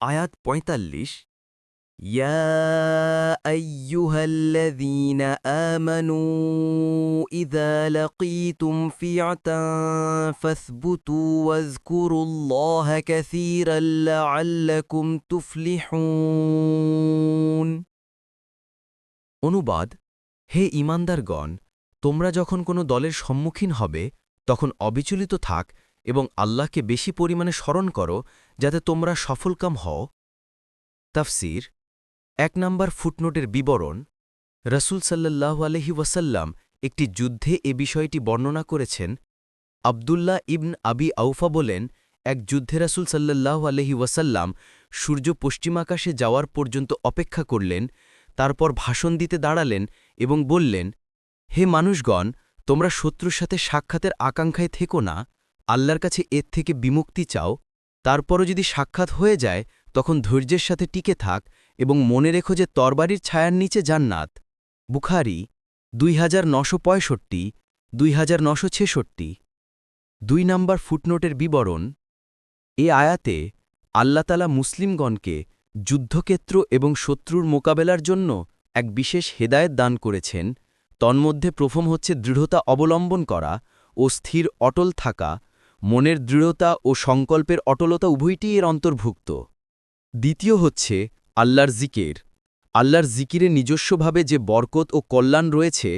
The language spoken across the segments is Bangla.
আয়াত পঁয়তাল্লিশ يا أيها الذين آمنوا إذا لقيتم فئة فاثبتوا واذكروا الله كثيرا لعلكم تفلحون অনুবাদ হে ইমানদারগণ তোমরা যখন কোনো দলের সম্মুখীন হবে তখন অবিচলিত থাক এবং আল্লাহকে বেশি পরিমাণে স্মরণ করো যাতে তোমরা সফলকাম হও। তাফসির, এক নম্বর ফুটনোটের বিবরণ, রসুল সাল্লাল্লাহু আলহি ওয়াসাল্লাম একটি যুদ্ধে এ বিষয়টি বর্ণনা করেছেন। আবদুল্লাহ ইবন আবি আউফা বলেন, এক যুদ্ধে রাসুল সাল্লাল্লাহু আলহি ওয়াসাল্লাম সূর্য পশ্চিমাকাশে যাওয়ার পর্যন্ত অপেক্ষা করলেন, তারপর ভাষণ দিতে দাঁড়ালেন এবং বললেন, হে মানুষগণ, তোমরা শত্রুর সাথে সাক্ষাতের আকাঙ্ক্ষায় থেকো না। আল্লাহর কাছে এর থেকে বিমুক্তি চাও, তারপরও যদি সাক্ষাৎ হয়ে যায়, তখন ধৈর্যের সাথে টিকে থাক এবং মনে রেখো যে তরবারির ছায়ার নিচে জান্নাত। বুখারি, দুই হাজার নশো পঁয়ষট্টি, দুই হাজার নশো ছেষট্টি। দুই নম্বর ফুটনোটের বিবরণ, এ আয়াতে আল্লাতালা মুসলিমগণকে যুদ্ধক্ষেত্র এবং শত্রুর মোকাবেলার জন্য এক বিশেষ হেদায়েত দান করেছেন। তন্মধ্যে প্রথম হচ্ছে দৃঢ়তা অবলম্বন করা ও স্থির অটল থাকা মনের দৃঢ়তা ও সংকল্পের অটলতা উভয়টি এর অন্তর্ভুক্ত। দ্বিতীয় হচ্ছে, আল্লাহর জিকের। আল্লাহর জিকিরে নিজস্বভাবে যে বরকত ও কল্যাণ রয়েছে,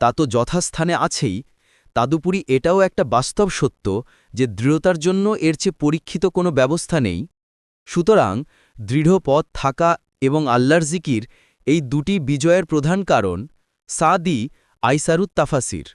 তা তো যথাস্থানে আছেই, তাদুপুরি এটাও একটা বাস্তব সত্য যে দৃঢ়তার জন্য এর চেয়ে পরীক্ষিত কোনো ব্যবস্থা নেই। সুতরাং, দৃঢ় পথ থাকা এবং আল্লাহর জিকির এই দুটি বিজয়ের প্রধান কারণ, সাদি আইসারুত তাফাসির।